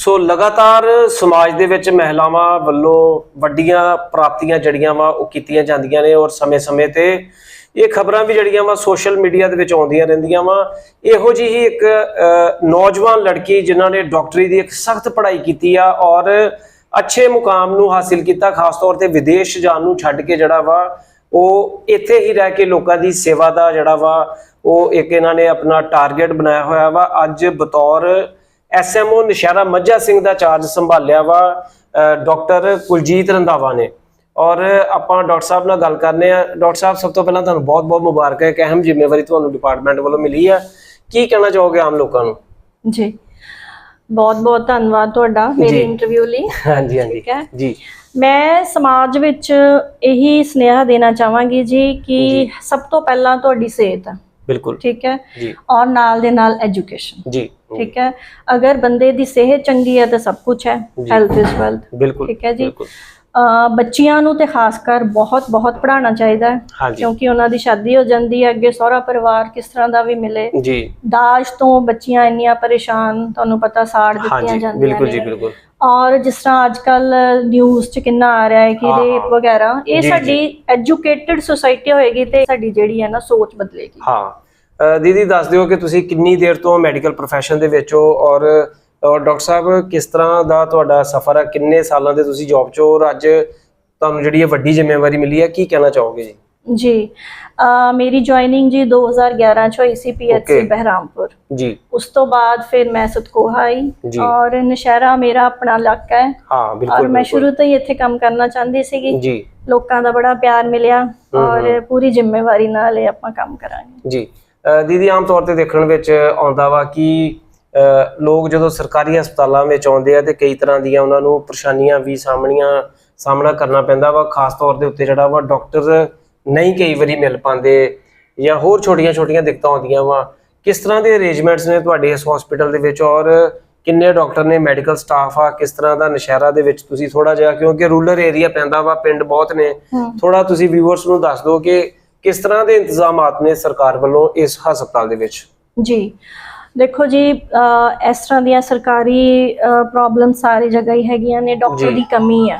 ਸੋ ਲਗਾਤਾਰ ਸਮਾਜ ਦੇ ਵਿੱਚ ਮਹਿਲਾਵਾਂ ਵੱਲੋਂ ਵੱਡੀਆਂ ਪ੍ਰਾਪਤੀਆਂ ਜੜੀਆਂ ਵਾ ਉਹ ਕੀਤੀਆਂ ਜਾਂਦੀਆਂ ਨੇ ਔਰ ਸਮੇਂ-ਸਮੇਂ ਤੇ ਇਹ ਖਬਰਾਂ ਵੀ ਜੜੀਆਂ ਵਾ ਸੋਸ਼ਲ ਮੀਡੀਆ ਦੇ ਵਿੱਚ ਆਉਂਦੀਆਂ ਰਹਿੰਦੀਆਂ ਵਾ। ਇਹੋ ਜਿਹੀ ਹੀ ਇੱਕ ਨੌਜਵਾਨ ਲੜਕੀ ਜਿਨ੍ਹਾਂ ਨੇ ਡਾਕਟਰੀ ਦੀ ਇੱਕ ਸਖਤ ਪੜ੍ਹਾਈ ਕੀਤੀ ਆ ਔਰ ਅੱਛੇ ਮੁਕਾਮ ਨੂੰ ਹਾਸਿਲ ਕੀਤਾ, ਖਾਸ ਤੌਰ ਤੇ ਵਿਦੇਸ਼ ਜਾਣ ਨੂੰ ਛੱਡ ਕੇ ਜਿਹੜਾ ਵਾ ਉਹ ਇੱਥੇ ਹੀ ਰਹਿ ਕੇ ਲੋਕਾਂ ਦੀ ਸੇਵਾ ਦਾ ਜਿਹੜਾ ਵਾ ਉਹ ਇੱਕ ਇਹਨਾਂ ਨੇ ਆਪਣਾ ਟਾਰਗੇਟ ਬਣਾਇਆ ਹੋਇਆ ਵਾ। ਅੱਜ ਬਤੌਰ ਐਸਐਮਓ ਨਸ਼ਹਿਰਾ ਮੱਝਾ ਸਿੰਘ ਦਾ ਚਾਰਜ ਸੰਭਾਲਿਆ ਵਾ ਡਾਕਟਰ ਕੁਲਜੀਤ ਰੰਧਾਵਾ ਨੇ। ਔਰ ਆਪਾਂ ਡਾਕਟਰ ਸਾਹਿਬ ਨਾਲ ਗੱਲ ਕਰਨੇ ਆ। ਡਾਕਟਰ ਸਾਹਿਬ ਸਭ ਤੋਂ ਪਹਿਲਾਂ ਤੁਹਾਨੂੰ ਬਹੁਤ-ਬਹੁਤ ਮੁਬਾਰਕ ਹੈ ਇੱਕ ਅਹਿਮ ਜ਼ਿੰਮੇਵਾਰੀ ਤੁਹਾਨੂੰ ਡਿਪਾਰਟਮੈਂਟ ਵੱਲੋਂ ਮਿਲੀ ਆ। ਕੀ ਕਹਿਣਾ ਚਾਹੋਗੇ ਆਮ ਲੋਕਾਂ ਨੂੰ? ਜੀ। ਬਹੁਤ ਬਹੁਤ ਧੰਨਵਾਦ ਤੁਹਾਡਾ ਮੇਰੀ। ਇੰਟਰਵਿਊ ਲਈ। ਹਾਂਜੀ ਹਾਂਜੀ। ਠੀਕ ਹੈ। ਜੀ। ਮੈਂ ਸਮਾਜ ਵਿੱਚ ਇਹੀ ਸੁਨੇਹਾ ਦੇਣਾ ਚਾਹਾਂਗੀ ਜੀ ਕਿ ਸਭ ਤੋਂ ਪਹਿਲਾਂ ਤੁਹਾਡੀ ਸਿਹਤ ਬਿਲਕੁਲ। ਠੀਕ ਹੈ। ਜੀ। ਔਰ ਨਾਲ ਦੇ ਨਾਲ ਐਜੂਕੇਸ਼ਨ ਜੀ। ਠੀਕ ਹੈ? ਅਗਰ ਬੰਦੇ ਦੀ ਸਿਹਤ ਚੰਗੀ ਹੈ ਤਾਂ ਸਭ ਕੁਝ ਹੈ। ਹੈਲਥ ਇਜ਼ ਵੈਲਥ ਬਿਲਕੁਲ ਠੀਕ ਹੈ ਜੀ। ਬੱਚਿਆਂ ਨੂੰ ਤੇ ਖਾਸ ਕਰ ਬਹੁਤ ਬਹੁਤ ਪੜਾਉਣਾ ਚਾਹੀਦਾ ਹੈ ਕਿਉਂਕਿ ਉਹਨਾਂ ਦੀ ਸ਼ਾਦੀ ਹੋ ਜਾਂਦੀ ਹੈ ਅੱਗੇ ਸਹੁਰਾ ਪਰਿਵਾਰ ਕਿਸ ਤਰ੍ਹਾਂ ਦਾ ਵੀ ਮਿਲੇ। ਜੀ। ਦਾਜ ਤੋਂ ਬੱਚੀਆਂ ਇੰਨੀਆਂ ਪਰੇਸ਼ਾਨ ਤੁਹਾਨੂੰ ਪਤਾ ਸਾੜ ਦਿੱਤੀਆਂ ਜਾਂਦੀਆਂ ਬਿਲਕੁਲ ਜੀ ਨੇ। ਬਿਲਕੁਲ। ਔਰ ਜਿਸ ਤਰ੍ਹਾਂ ਅੱਜ ਕੱਲ ਨਿਊਜ਼ 'ਚ ਕਿੰਨਾ ਆ ਰਿਹਾ ਹੈ ਕਿ ਰੇਪ। ਵਗੈਰਾ ਇਹ ਸਾਡੀ ਐਜੂਕੇਟਿਡ ਸੁਸਾਇਟੀ ਹੋਏਗੀ ਤੇ ਸਾਡੀ ਜਿਹੜੀ ਹੈ ਨਾ ਸੋਚ ਬਦਲੇਗੀ। ਹਾਂ। ਦੀਦੀ ਦੱਸ ਦਿਓ ਕਿ ਤੁਸੀਂ ਕਿੰਨੀ ਦੇਰ ਤੋਂ ਮੈਡੀਕਲ profession ਦੇ ਵਿੱਚ ਹੋ ਔਰ ਔਰ ਡਾਕਟਰ ਸਾਹਿਬ ਕਿਸ ਤਰ੍ਹਾਂ ਦਾ ਤੁਹਾਡਾ ਸਫ਼ਰ ਹੈ? ਕਿੰਨੇ ਸਾਲਾਂ ਦੇ ਤੁਸੀਂ ਜੌਬ 'ਚ ਹੋ ਔਰ ਅੱਜ ਤੁਹਾਨੂੰ ਜਿਹੜੀ ਇਹ ਵੱਡੀ ਜ਼ਿੰਮੇਵਾਰੀ ਮਿਲੀ ਹੈ ਕੀ ਕਹਿਣਾ ਚਾਹੋਗੇ ਜੀ? ਜੀ ਮੇਰੀ ਜੁਆਇਨਿੰਗ ਜੀ 2011 ਚ ਹੋਈ ਸੀ ਪੀਐਚਸੀ Okay. ਬਹਿਰਾਮਪੁਰ। ਜੀ। ਉਸ ਤੋਂ ਬਾਅਦ ਫਿਰ ਮੈਂ ਸਤਕੋਹਾ ਆਈ। ਔਰ ਨਸ਼ਹਿਰਾ ਮੇਰਾ ਆਪਣਾ ਇਲਾਕਾ ਹੈ। ਹਾਂ ਬਿਲਕੁਲ ਔਰ ਮੈਂ। ਸ਼ੁਰੂ ਤੋਂ ਹੀ ਇੱਥੇ ਕੰਮ ਕਰਨਾ ਚਾਹੁੰਦੀ ਸੀਗੀ। ਜੀ। ਲੋਕਾਂ ਦਾ ਬੜਾ ਪਿਆਰ ਮਿਲਿਆ ਔਰ ਪੂਰੀ ਜ਼ਿੰਮੇਵਾਰੀ ਨਾਲ ਇਹ ਆਪਾਂ ਕੰਮ ਕਰਾਂਗੇ। ਜੀ। ਦੀਦੀ ਆਮ ਤੌਰ ਤੇ ਦੇਖਣ ਵਿੱਚ ਆਉਂਦਾ ਵਾ ਕਿ ਲੋਕ ਜਦੋਂ ਸਰਕਾਰੀ ਹਸਪਤਾਲਾਂ ਵਿੱਚ ਆਉਂਦੇ ਆ ਤੇ ਕਈ ਤਰ੍ਹਾਂ ਦੀਆਂ ਉਹਨਾਂ ਨੂੰ ਪਰੇਸ਼ਾਨੀਆਂ ਵੀ ਸਾਹਮਣੀਆਂ ਸਾਹਮਣਾ ਕਰਨਾ ਪੈਂਦਾ ਵਾ ਖਾਸ ਤੌਰ ਦੇ ਉੱਤੇ ਜਿਹੜਾ ਵਾ ਡਾਕਟਰ ਨਹੀਂ ਕਈ ਵਾਰੀ ਮਿਲ ਪਾਉਂਦੇ ਜਾਂ ਹੋਰ ਛੋਟੀਆਂ-ਛੋਟੀਆਂ ਦਿੱਕਤਾਂ ਆਉਂਦੀਆਂ ਵਾ ਕਿਸ ਤਰ੍ਹਾਂ ਦੇ ਅਰੇਂਜਮੈਂਟਸ ਨੇ ਤੁਹਾਡੇ ਇਸ ਹਸਪੀਟਲ ਦੇ ਵਿੱਚ ਔਰ ਕਿੰਨੇ ਡਾਕਟਰ ਨੇ ਮੈਡੀਕਲ ਸਟਾਫ ਆ ਕਿਸ ਤਰ੍ਹਾਂ ਦਾ ਨਸ਼ਹਿਰਾ ਦੇ ਵਿੱਚ ਤੁਸੀਂ ਥੋੜਾ ਜਿਹਾ ਕਿਉਂਕਿ ਰੂਰਲ ਏਰੀਆ ਪੈਂਦਾ ਵਾ ਪਿੰਡ ਬਹੁਤ ਨੇ। ਥੋੜਾ ਤੁਸੀਂ ਵਿਊਅਰਸ ਨੂੰ ਦੱਸ ਦਿਓ ਕਿ ਕਿਸ ਤਰ੍ਹਾਂ ਦੇ ਇੰਤਜ਼ਾਮਾਤ ਨੇ ਸਰਕਾਰ ਵੱਲੋਂ ਇਸ ਹਸਪਤਾਲ ਦੇ ਵਿੱਚ? ਜੀ ਦੇਖੋ ਜੀ ਇਸ ਤਰ੍ਹਾਂ ਦੀਆਂ ਸਰਕਾਰੀ ਪ੍ਰੋਬਲਮ ਸਾਰੀ ਜਗ੍ਹਾ ਹੀ ਹੈਗੀਆਂ ਨੇ ਡਾਕਟਰ। ਦੀ ਕਮੀ ਹੈ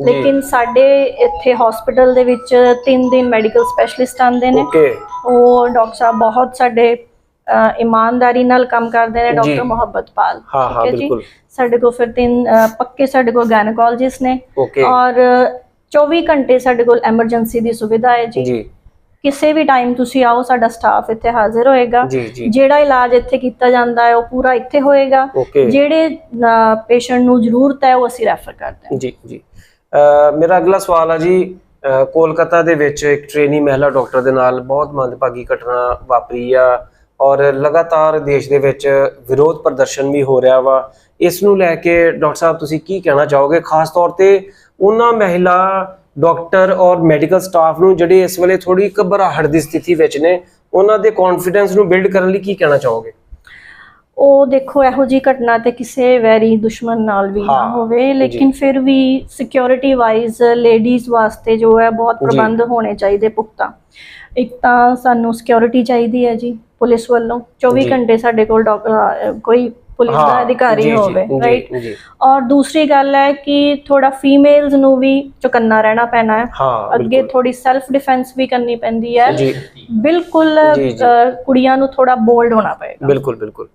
ਲੇਕਿਨ ਸਾਡੇ ਇੱਥੇ ਹਸਪੀਟਲ ਦੇ ਵਿੱਚ ਤਿੰਨ ਦਿਨ ਮੈਡੀਕਲ ਸਪੈਸ਼ਲਿਸਟ ਆਉਂਦੇ ਨੇ। ਓਕੇ। ਉਹ ਡਾਕਟਰ ਸਾਹਿਬ ਬਹੁਤ ਸਾਡੇ ਇਮਾਨਦਾਰੀ ਨਾਲ ਕੰਮ ਕਰਦੇ ਨੇ। ਡਾਕਟਰ ਮੁਹੱਬਤ ਪਾਲ। ਠੀਕ ਹਾਂ ਜੀ। ਸਾਡੇ ਕੋਲ ਫਿਰ ਤਿੰਨ ਪੱਕੇ ਸਾਡੇ ਕੋਲ ਗਾਇਨੋਕੋਲੋਜਿਸਟ ਨੇ। ਔਰ 24 ਘੰਟੇ ਸਾਡੇ ਕੋਲ ਐਮਰਜੈਂਸੀ ਦੀ ਸੁਵਿਧਾ ਹੈ ਜੀ। ਕਿਸੇ ਵੀ ਟਾਈਮ ਤੁਸੀਂ ਆਓ ਸਾਡਾ ਸਟਾਫ ਇੱਥੇ ਹਾਜ਼ਰ ਹੋਏਗਾ। ਜਿਹੜਾ ਇਲਾਜ ਇੱਥੇ ਕੀਤਾ ਜਾਂਦਾ ਹੈ ਉਹ ਪੂਰਾ ਇੱਥੇ ਹੋਏਗਾ। ਜਿਹੜੇ ਪੇਸ਼ੈਂਟ ਨੂੰ ਜ਼ਰੂਰਤ ਹੈ ਉਹ ਅਸੀਂ ਰੈਫਰ ਕਰਦੇ ਹਾਂ। ਜੀ ਜੀ। ਮੇਰਾ ਅਗਲਾ ਸਵਾਲ ਆ ਜੀ ਕੋਲਕਾਤਾ ਦੇ ਵਿੱਚ ਇੱਕ ਟ੍ਰੇਨੀ ਮਹਿਲਾ ਡਾਕਟਰ ਦੇ ਨਾਲ ਬਹੁਤ ਮੰਦਭਾਗੀ ਘਟਨਾ ਵਾਪਰੀ ਆ ਔਰ ਲਗਾਤਾਰ ਦੇਸ਼ ਦੇ ਵਿੱਚ ਵਿਰੋਧ ਪ੍ਰਦਰਸ਼ਨ ਵੀ ਹੋ ਰਿਹਾ ਵਾ। ਇਸ ਨੂੰ ਲੈ ਕੇ ਡਾਕਟਰ ਸਾਹਿਬ ਤੁਸੀਂ ਕੀ ਕਹਿਣਾ ਚਾਹੋਗੇ? ਖਾਸ ਤੌਰ ਤੇ ਉਹਨਾਂ ਮਹਿਲਾ ਡਾਕਟਰ ਔਰ ਮੈਡੀਕਲ ਸਟਾਫ ਨੂੰ ਜਿਹੜੇ ਇਸ ਵੇਲੇ ਥੋੜੀ ਘਬਰਾਹਟ ਦੀ ਸਥਿਤੀ ਵਿੱਚ ਨੇ ਉਹਨਾਂ ਦੇ ਕੌਨਫੀਡੈਂਸ ਨੂੰ ਬਿਲਡ ਕਰਨ ਲਈ ਕੀ ਕਹਿਣਾ ਚਾਹੋਗੇ ਉਹ ਦੇਖੋ ਇਹੋ ਜੀ ਘਟਨਾ ਤੇ ਕਿਸੇ ਵੈਰੀ ਦੁਸ਼ਮਣ ਨਾਲ ਵੀ ਨਾ ਹੋਵੇ ਲੇਕਿਨ ਫਿਰ ਵੀ ਸਿਕਿਉਰਿਟੀ ਵਾਈਜ਼ ਲੇਡੀਜ਼ ਵਾਸਤੇ ਜੋ ਹੈ ਬਹੁਤ। ਪ੍ਰਬੰਧ ਹੋਣੇ ਚਾਹੀਦੇ ਪੁਖਤਾ ਇੱਕ ਤਾਂ ਸਾਨੂੰ ਸਿਕਿਉਰਿਟੀ ਚਾਹੀਦੀ ਹੈ ਜੀ ਪੁਲਿਸ ਵੱਲੋਂ 24 ਜੀ। ਘੰਟੇ ਸਾਡੇ ਕੋਲ ਕੋਈ ਪੁਲਿਸ ਦਾ ਅਧਿਕਾਰੀ ਹੋਵੇ ਰਾਈਟ ਔਰ ਦੂਸਰੀ ਗੱਲ ਹੈ ਕਿ ਥੋੜਾ ਫੀਮੇਲਸ ਨੂੰ ਵੀ ਚੁਕੰਨਾ ਰਹਿਣਾ ਪੈਣਾ ਹੈ। ਅੱਗੇ ਥੋੜੀ ਸੈਲਫ ਡਿਫੈਂਸ ਵੀ ਕਰਨੀ ਪੈਂਦੀ ਹੈ। ਬਿਲਕੁਲ ਕੁੜੀਆਂ ਨੂੰ ਥੋੜਾ ਬੋਲਡ ਹੋਣਾ ਪਏਗਾ। ਬਿਲਕੁਲ ਬਿਲਕੁਲ।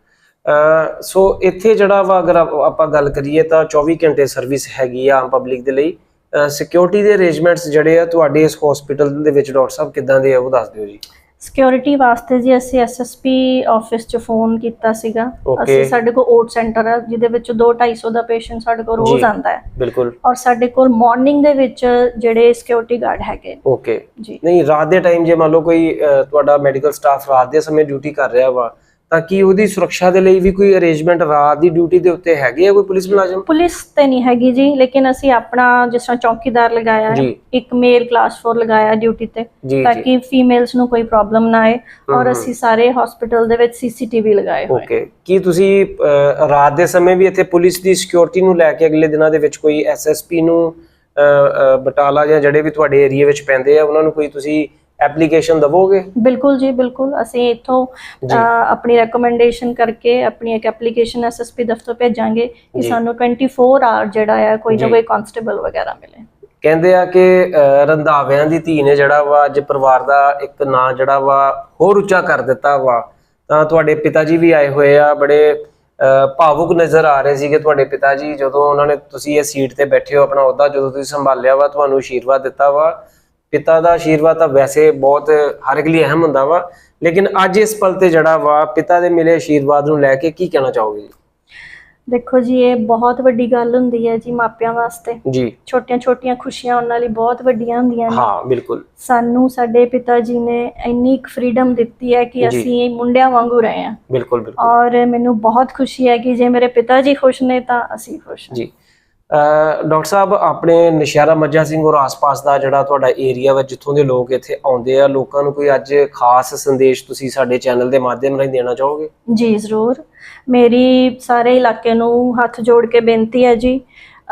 ਸੋ ਇੱਥੇ ਜਿਹੜਾ ਵਾ ਅਗਰ ਆਪਾਂ ਗੱਲ ਕਰੀਏ ਤਾਂ 24 ਘੰਟੇ ਸਰਵਿਸ ਹੈਗੀ ਆ ਆਮ ਪਬਲਿਕ ਦੇ ਲਈ। ਸਿਕਿਉਰਿਟੀ ਦੇ ਅਰੇਂਜਮੈਂਟਸ ਜਿਹੜੇ ਆ ਤੁਹਾਡੇ ਇਸ ਹਸਪੀਟਲ ਦੇ ਵਿੱਚ ਡਾਕਟਰ ਸਾਹਿਬ ਕਿੱਦਾਂ ਦੇ ਆ ਉਹ ਦੱਸ ਦਿਓ ਜੀ। ਸਿਕਿਉਰਿਟੀ ਵਾਸਤੇ ਜੀ ਅਸੀਂ ਐਸਐਸਪੀ ਆਫਿਸ 'ਚ ਫੋਨ ਕੀਤਾ ਸੀਗਾ। Okay. ਅਸੀਂ ਸਾਡੇ ਕੋਲ ਓਟ ਸੈਂਟਰ ਹੈ ਜਿਹਦੇ ਵਿੱਚ 2 250 ਦਾ ਪੇਸ਼ੈਂਟ ਸਾਡੇ ਕੋਲ ਰੋਜ਼ ਜੀ। ਆਉਂਦਾ ਹੈ। ਬਿਲਕੁਲ। ਔਰ ਸਾਡੇ ਕੋਲ ਮਾਰਨਿੰਗ ਦੇ ਵਿੱਚ ਜਿਹੜੇ ਸਿਕਿਉਰਿਟੀ ਗਾਰਡ ਹੈਗੇ ਓਕੇ ਜੀ। ਨਹੀਂ ਰਾਤ ਦੇ ਟਾਈਮ ਜੇ ਮੰਨ ਲਓ ਕੋਈ ਤੁਹਾਡਾ ਮੈਡੀਕਲ ਸਟਾਫ ਰਾਤ ਦੇ ਸਮੇਂ ਡਿਊਟੀ ਕਰ ਰਿਹਾ ਵਾ ਤਾਂ ਕੀ ਉਹਦੀ ਸੁਰੱਖਿਆ ਦੇ ਲਈ ਵੀ ਕੋਈ ਅਰੇਂਜਮੈਂਟ ਰਾਤ ਦੀ ਡਿਊਟੀ ਦੇ ਉੱਤੇ ਹੈਗੇ ਆ ਕੋਈ ਪੁਲਿਸ ਮੁਲਾਜ਼ਮ ਪੁਲਿਸ ਤੇ ਨਹੀਂ ਹੈਗੀ ਜੀ ਲੇਕਿਨ ਅਸੀਂ ਆਪਣਾ ਜਿਸ ਤਰ੍ਹਾਂ ਚੌਕੀਦਾਰ ਲਗਾਇਆ ਹੈ ਜੀ। ਇੱਕ ਮੇਲ ਕਲਾਸ 4 ਲਗਾਇਆ ਡਿਊਟੀ ਤੇ ਜੀ ਤਾਂ ਜੀ ਕਿ ਫੀਮੇਲਸ ਨੂੰ ਕੋਈ ਪ੍ਰੋਬਲਮ ਨਾ ਆਏ ਔਰ। ਅਸੀਂ ਸਾਰੇ ਹਸਪੀਟਲ ਦੇ ਵਿੱਚ ਸੀਸੀਟੀਵੀ ਲਗਾਏ ਹੋਏ ਓਕੇ ਕੀ ਤੁਸੀਂ ਰਾਤ ਦੇ ਸਮੇਂ ਵੀ ਇੱਥੇ ਪੁਲਿਸ ਦੀ ਸਿਕਿਉਰਿਟੀ ਨੂੰ ਲੈ ਕੇ ਅਗਲੇ ਦਿਨਾਂ ਦੇ ਵਿੱਚ ਕੋਈ ਐਸਐਸਪੀ ਨੂੰ ਬਟਾਲਾ ਜਾਂ ਜਿਹੜੇ ਵੀ ਤੁਹਾਡੇ ਏਰੀਆ ਵਿੱਚ ਪੈਂਦੇ ਆ ਉਹਨਾਂ ਨੂੰ ਕੋਈ ਤੁਸੀਂ ਐਪਲੀਕੇਸ਼ਨ ਦਵੋਗੇ? ਬਿਲਕੁਲ ਜੀ ਬਿਲਕੁਲ। ਅਸੀਂ ਇੱਥੋਂ ਆਪਣੀ ਰეკਮੈਂਡੇਸ਼ਨ ਕਰਕੇ ਆਪਣੀ ਇੱਕ ਐਪਲੀਕੇਸ਼ਨ ਐਸਐਸਪੀ ਦਫ਼ਤਰ ਭੇਜਾਂਗੇ ਕਿ। ਸਾਨੂੰ 24 ਆਵਰ ਜਿਹੜਾ ਆ ਕੋਈ ਨਾ। ਕੋਈ ਕਾਂਸਟੇਬਲ ਵਗੈਰਾ ਮਿਲੇ। ਕਹਿੰਦੇ ਆ ਕਿ ਰੰਧਾਵਿਆਂ ਦੀ ਧੀ ਨੇ ਜਿਹੜਾ ਵਾ ਅੱਜ ਪਰਿਵਾਰ ਦਾ ਇੱਕ ਨਾਂ ਜਿਹੜਾ ਵਾ ਹੋਰ ਉੱਚਾ ਕਰ ਦਿੱਤਾ ਵਾ। ਤਾਂ ਤੁਹਾਡੇ ਪਿਤਾ ਜੀ ਵੀ ਆਏ ਹੋਏ ਆ ਬੜੇ ਭਾਵੁਕ ਨਜ਼ਰ ਆ ਰਹੇ ਸੀਗੇ ਤੁਹਾਡੇ ਪਿਤਾ ਜੀ ਜਦੋਂ ਉਹਨਾਂ ਨੇ ਤੁਸੀਂ ਇਹ ਸੀਟ ਤੇ ਬੈਠੇ ਹੋ ਆਪਣਾ ਅਹੁਦਾ ਜਦੋਂ ਤੁਸੀਂ ਸੰਭਾਲਿਆ ਵਾ ਤੁਹਾਨੂੰ ਆਸ਼ੀਰਵਾਦ ਦਿੱਤਾ ਵਾ। ਪਿਤਾ ਦਾ ਆਸ਼ੀਰਵਾਦ ਤਾਂ ਵੈਸੇ ਬਹੁਤ ਹਰ ਇੱਕ ਲਈ ਅਹਿਮ ਹੁੰਦਾ ਵਾ ਲੇਕਿਨ ਅੱਜ ਇਸ ਪਲ ਤੇ ਜਿਹੜਾ ਵਾ ਪਿਤਾ ਦੇ ਮਿਲੇ ਆਸ਼ੀਰਵਾਦ ਨੂੰ ਲੈ ਕੇ ਕੀ ਕਹਿਣਾ ਚਾਹੋਗੇ ਜੀ? ਦੇਖੋ ਜੀ ਇਹ ਬਹੁਤ ਵੱਡੀ ਗੱਲ ਹੁੰਦੀ ਹੈ ਜੀ ਮਾਪਿਆਂ ਵਾਸਤੇ। ਜੀ। ਛੋਟੀਆਂ-ਛੋਟੀਆਂ ਖੁਸ਼ੀਆਂ ਉਹਨਾਂ ਲਈ ਬਹੁਤ ਵੱਡੀਆਂ ਹੁੰਦੀਆਂ ਨੇ। ਹਾਂ ਬਿਲਕੁਲ। ਸਾਨੂੰ ਸਾਡੇ ਪਿਤਾ ਜੀ ਨੇ ਇੰਨੀ ਇੱਕ ਫਰੀडम ਦਿੱਤੀ ਹੈ ਕਿ। ਅਸੀਂ ਮੁੰਡਿਆਂ ਵਾਂਗੂ ਰਹੇ ਹਾਂ। ਬਿਲਕੁਲ ਬਿਲਕੁਲ। ਔਰ ਮੈਨੂੰ ਬਹੁਤ ਖੁਸ਼ੀ ਹੈ ਕਿ ਜੇ ਮੇਰੇ ਪਿਤਾ ਜੀ ਖੁਸ਼ ਨੇ ਤਾਂ ਅਸੀਂ ਖੁਸ਼ ਹਾਂ। ਜੀ। ਡਾਕਟਰ ਸਾਹਿਬ ਆਪਣੇ ਨਸ਼ਹਿਰਾ ਮੱਝਾ ਸਿੰਘ ਔਰ ਆਸ-ਪਾਸ ਦਾ ਜਿਹੜਾ ਤੁਹਾਡਾ ਏਰੀਆ ਵਾ ਜਿੱਥੋਂ ਦੇ ਲੋਕ ਇੱਥੇ ਆਉਂਦੇ ਆ ਲੋਕਾਂ ਨੂੰ ਕੋਈ ਅੱਜ ਖਾਸ ਸੰਦੇਸ਼ ਤੁਸੀਂ ਸਾਡੇ ਚੈਨਲ ਦੇ ਮਾਧਿਅਮ ਰਾਹੀਂ ਦੇਣਾ ਚਾਹੋਗੇ? ਜੀ ਜ਼ਰੂਰ। ਮੇਰੀ ਸਾਰੇ ਇਲਾਕੇ ਨੂੰ ਹੱਥ ਜੋੜ ਕੇ ਬੇਨਤੀ ਹੈ ਜੀ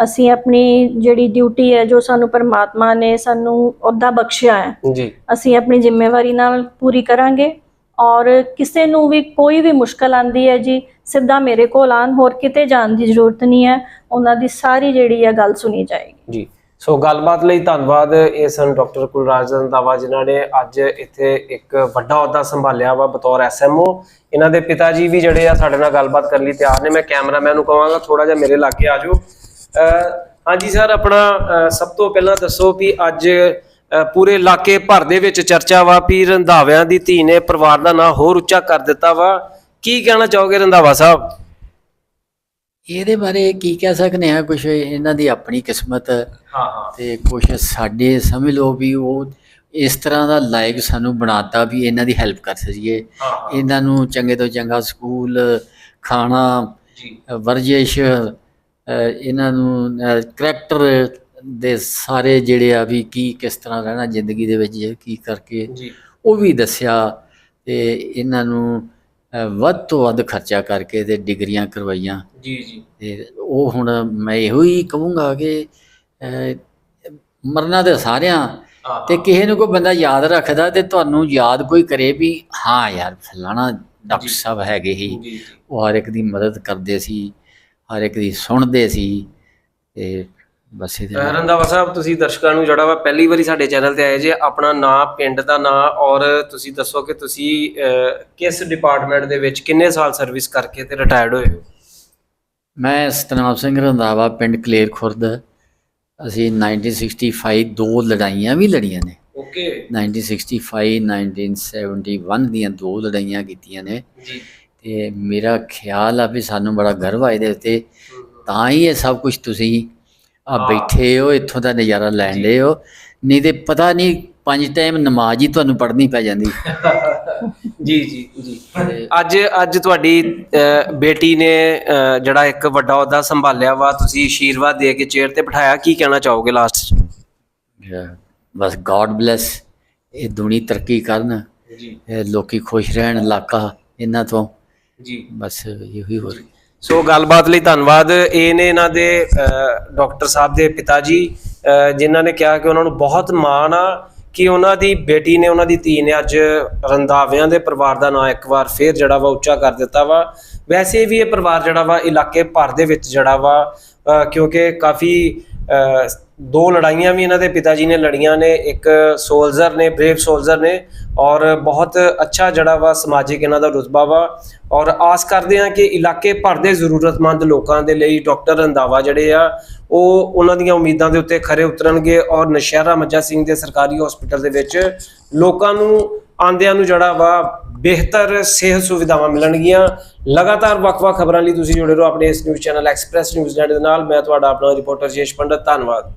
ਅਸੀਂ ਆਪਣੀ ਜਿਹੜੀ ਡਿਊਟੀ ਹੈ ਜੋ ਸਾਨੂੰ ਪਰਮਾਤਮਾ ਨੇ ਸਾਨੂੰ ਅਹੁਦਾ ਬਖਸ਼ਿਆ ਹੈ ਜੀ। ਅਸੀਂ ਆਪਣੀ ਜ਼ਿੰਮੇਵਾਰੀ ਨਾਲ ਪੂਰੀ ਕਰਾਂਗੇ ਔਰ ਕਿਸੇ ਨੂੰ ਵੀ ਕੋਈ ਵੀ ਮੁਸ਼ਕਲ ਆਂਦੀ ਹੈ ਜੀ ਸਿੱਧਾ ਮੇਰੇ ਕੋਲ ਆਣ ਹੋਰ ਕਿਤੇ ਜਾਣ ਦੀ ਜ਼ਰੂਰਤ ਨਹੀਂ ਹੈ। ਉਹਨਾਂ ਦੀ ਸਾਰੀ ਜਿਹੜੀ ਹੈ ਗੱਲ ਸੁਣੀ ਜਾਏਗੀ। ਜੀ। ਸੋ ਗੱਲਬਾਤ ਲਈ ਧੰਨਵਾਦ ਇਹ ਸਨ ਡਾਕਟਰ ਕੁਲਰਾਜ ਰੰਧਾਵਾ ਜਿਨ੍ਹਾਂ ਨੇ ਅੱਜ ਇੱਥੇ ਇੱਕ ਵੱਡਾ ਅਹੁਦਾ ਸੰਭਾਲਿਆ ਵਾ ਬਤੌਰ ਐਸਐਮਓ ਇਹਨਾਂ ਦੇ ਪਿਤਾ ਜੀ ਵੀ ਜਿਹੜੇ ਆ ਸਾਡੇ ਨਾਲ ਗੱਲਬਾਤ ਕਰਨ ਲਈ ਤਿਆਰ ਨੇ। ਮੈਂ ਕੈਮਰਾਮੈਨ ਨੂੰ ਕਹਾਂਗਾ ਥੋੜਾ ਜਿਹਾ ਮੇਰੇ ਲਾਗੇ ਆ ਜਾਓ। ਅਹ ਹਾਂਜੀ ਸਰ, ਆਪਣਾ ਸਭ ਤੋਂ ਪਹਿਲਾਂ ਦੱਸੋ ਵੀ ਅੱਜ ਪੂਰੇ ਇਲਾਕੇ ਭਰ ਦੇ ਵਿੱਚ ਚਰਚਾ ਵਾ ਵੀ ਰੰਧਾਵਿਆਂ ਦੀ ਧੀ ਨੇ ਪਰਿਵਾਰ ਦਾ ਨਾਂ ਹੋਰ ਉੱਚਾ ਕਰ ਦਿੱਤਾ ਵਾ। ਕੀ ਕਹਿਣਾ ਚਾਹੋਗੇ ਰੰਧਾਵਾ ਸਾਹਿਬ? ਇਹਦੇ ਬਾਰੇ ਕੀ ਕਹਿ ਸਕਨੇ ਆ ਕੁਝ ਇਹਨਾਂ ਦੀ ਆਪਣੀ ਕਿਸਮਤ ਹਾਂ ਹਾਂ। ਤੇ ਕੁਝ ਸਾਡੇ ਸਮਝ ਲਓ ਵੀ ਉਹ ਇਸ ਤਰ੍ਹਾਂ ਦਾ ਲਾਇਕ ਸਾਨੂੰ ਬਣਾਤਾ ਵੀ ਇਹਨਾਂ ਦੀ ਹੈਲਪ ਕਰ ਸਕੀਏ। ਇਹਨਾਂ ਨੂੰ ਚੰਗੇ ਤੋਂ ਚੰਗਾ ਸਕੂਲ ਖਾਣਾ ਵਰਜਿਸ਼ ਇਹਨਾਂ ਨੂੰ ਕਰੈਕਟਰ ਦੇ ਸਾਰੇ ਜਿਹੜੇ ਆ ਵੀ ਕੀ ਕਿਸ ਤਰ੍ਹਾਂ ਰਹਿਣਾ ਜ਼ਿੰਦਗੀ ਦੇ ਵਿੱਚ ਕੀ ਕਰਕੇ ਉਹ ਵੀ ਦੱਸਿਆ ਤੇ ਇਹਨਾਂ ਨੂੰ ਵੱਧ ਤੋਂ ਵੱਧ ਖਰਚਾ ਕਰਕੇ ਤੇ ਡਿਗਰੀਆਂ ਕਰਵਾਈਆਂ। ਜੀ ਜੀ। ਤੇ ਉਹ ਹੁਣ ਮੈਂ ਇਹੋ ਹੀ ਕਹੂੰਗਾ ਕਿ ਮਰਨਾ ਤੇ ਸਾਰਿਆਂ ਤੇ ਕਿਸੇ ਨੂੰ ਕੋਈ ਬੰਦਾ ਯਾਦ ਰੱਖਦਾ ਤੇ ਤੁਹਾਨੂੰ ਯਾਦ ਕੋਈ ਕਰੇ ਵੀ ਹਾਂ ਯਾਰ ਫਲਾਣਾ ਡਾਕਟਰ। ਸਾਹਿਬ ਹੈਗੇ ਜੀ। ਉਹ ਹਰ ਇੱਕ ਦੀ ਮਦਦ ਕਰਦੇ ਸੀ ਹਰ ਇੱਕ ਦੀ ਸੁਣਦੇ ਸੀ। ਤੇ ਬਸ ਇਹਦੇ ਨਾਲ ਰੰਦਾਵਾ ਸਾਹਿਬ ਤੁਸੀਂ ਦਰਸ਼ਕਾਂ ਨੂੰ ਜਿਹੜਾ ਵਾ ਪਹਿਲੀ ਵਾਰੀ ਸਾਡੇ ਚੈਨਲ ਤੇ ਆਏ ਜੇ ਆਪਣਾ ਨਾਂ ਪਿੰਡ ਦਾ ਨਾਂ ਔਰ ਤੁਸੀਂ ਦੱਸੋ ਕਿ ਤੁਸੀਂ ਕਿਸ ਡਿਪਾਰਟਮੈਂਟ ਦੇ ਵਿੱਚ ਕਿੰਨੇ ਸਾਲ ਸਰਵਿਸ ਕਰਕੇ ਤੇ ਰਿਟਾਇਰਡ ਹੋਏ ਹੋ? ਮੈਂ ਸਤਨਾਮ ਸਿੰਘ ਰੰਧਾਵਾ ਪਿੰਡ ਕਲੇਰ ਖੁਰਦ। ਅਸੀਂ 1965 ਦੋ ਲੜਾਈਆਂ ਵੀ ਲੜੀਆਂ ਨੇ। ਓਕੇ। 1965 1971 ਦੀਆਂ ਦੋ ਲੜਾਈਆਂ ਕੀਤੀਆਂ ਨੇ। ਜੀ। ਤੇ ਮੇਰਾ ਖਿਆਲ ਆ ਵੀ ਸਾਨੂੰ ਬੜਾ ਗਰਵ ਆ ਇਹਦੇ ਉੱਤੇ। ਤਾਂ ਹੀ ਇਹ ਸਭ ਕੁਝ ਤੁਸੀਂ ਆ। ਬੈਠੇ ਹੋ ਇੱਥੋਂ ਦਾ ਨਜ਼ਾਰਾ ਲੈਣ ਦੇ ਹੋ। ਨਹੀਂ ਤੇ ਪਤਾ ਨਹੀਂ ਪੰਜ ਟਾਈਮ ਨਮਾਜ਼ ਹੀ ਤੁਹਾਨੂੰ ਪੜ੍ਹਨੀ ਪੈ ਜਾਂਦੀ। ਜੀ ਜੀ ਜੀ। ਅੱਜ ਅੱਜ ਤੁਹਾਡੀ ਬੇਟੀ ਨੇ ਜਿਹੜਾ ਇੱਕ ਵੱਡਾ ਅਹੁਦਾ ਸੰਭਾਲਿਆ ਵਾ ਤੁਸੀਂ ਆਸ਼ੀਰਵਾਦ ਦੇ ਕੇ ਚੇਅਰ ਤੇ ਬਿਠਾਇਆ ਕੀ ਕਹਿਣਾ ਚਾਹੋਗੇ ਲਾਸਟ ਬਸ ਗੋਡ ਬlesਸ ਇਹ ਦੁਨੀ ਤਰੱਕੀ ਕਰਨ। ਜੀ। ਲੋਕੀ ਖੁਸ਼ ਰਹਿਣ ਇਲਾਕਾ ਇਹਨਾਂ ਤੋਂ। ਜੀ। ਬਸ ਇਹੋ ਹੀ ਹੋਰ। ਸੋ ਗੱਲਬਾਤ ਲਈ ਧੰਨਵਾਦ। ਇਹ ਨੇ ਇਹਨਾਂ ਦੇ ਡਾਕਟਰ ਸਾਹਿਬ ਦੇ ਪਿਤਾ ਜੀ ਅਹ, ਜਿਨ੍ਹਾਂ ਨੇ ਕਿਹਾ ਕਿ ਉਹਨਾਂ ਨੂੰ ਬਹੁਤ ਮਾਣ ਆ ਕਿ ਉਹਨਾਂ ਦੀ ਬੇਟੀ ਨੇ ਉਹਨਾਂ ਦੀ ਧੀ ਨੇ ਅੱਜ ਰੰਧਾਵਿਆਂ ਦੇ ਪਰਿਵਾਰ ਦਾ ਨਾਂ ਇੱਕ ਵਾਰ ਫੇਰ ਜਿਹੜਾ ਵਾ ਉੱਚਾ ਕਰ ਦਿੱਤਾ ਵਾ। ਵੈਸੇ ਵੀ ਇਹ ਪਰਿਵਾਰ ਜਿਹੜਾ ਵਾ ਇਲਾਕੇ ਭਰ ਦੇ ਵਿੱਚ ਜਿਹੜਾ ਵਾ ਕਿਉਂਕਿ ਕਾਫੀ ਦੋ ਲੜਾਈਆਂ ਵੀ ਇਹਨਾਂ ਦੇ ਪਿਤਾ ਜੀ ਨੇ ਲੜੀਆਂ ਨੇ, ਇੱਕ ਸੋਲਜਰ ਨੇ ਬ੍ਰੇਵ ਸੋਲਜਰ ਨੇ ਔਰ ਬਹੁਤ ਅੱਛਾ ਜਿਹੜਾ ਵਾ ਸਮਾਜਿਕ ਇਹਨਾਂ ਦਾ ਰੁਤਬਾ ਵਾ ਔਰ ਆਸ ਕਰਦੇ ਹਾਂ ਕਿ ਇਲਾਕੇ ਭਰ ਦੇ ਜ਼ਰੂਰਤਮੰਦ ਲੋਕਾਂ ਦੇ ਲਈ ਡਾਕਟਰ ਰੰਧਾਵਾ ਜਿਹੜੇ ਆ, ਉਹ ਉਹਨਾਂ ਦੀਆਂ ਉਮੀਦਾਂ ਦੇ ਉੱਤੇ ਖਰੇ ਉਤਰਨਗੇ ਔਰ ਨਸ਼ਹਿਰਾ ਮੱਜਾ ਸਿੰਘ ਦੇ ਸਰਕਾਰੀ ਹਸਪੀਟਲ ਦੇ ਵਿੱਚ ਲੋਕਾਂ ਨੂੰ, ਆਂਦਿਆਂ ਨੂੰ ਜਿਹੜਾ ਵਾ ਬਿਹਤਰ ਸਿਹਤ ਸੁਵਿਧਾਵਾਂ ਮਿਲਣਗੀਆਂ। ਲਗਾਤਾਰ ਵੱਖ-ਵੱਖ ਖਬਰਾਂ ਲਈ ਤੁਸੀਂ ਜੁੜੇ ਰਹੋ ਆਪਣੇ ਇਸ news channel express news net ਦੇ ਨਾਲ। ਮੈਂ ਤੁਹਾਡਾ ਆਪਣਾ ਰਿਪੋਰਟਰ ਜੇਸ਼ ਪੰਡਤ। ਧੰਨਵਾਦ।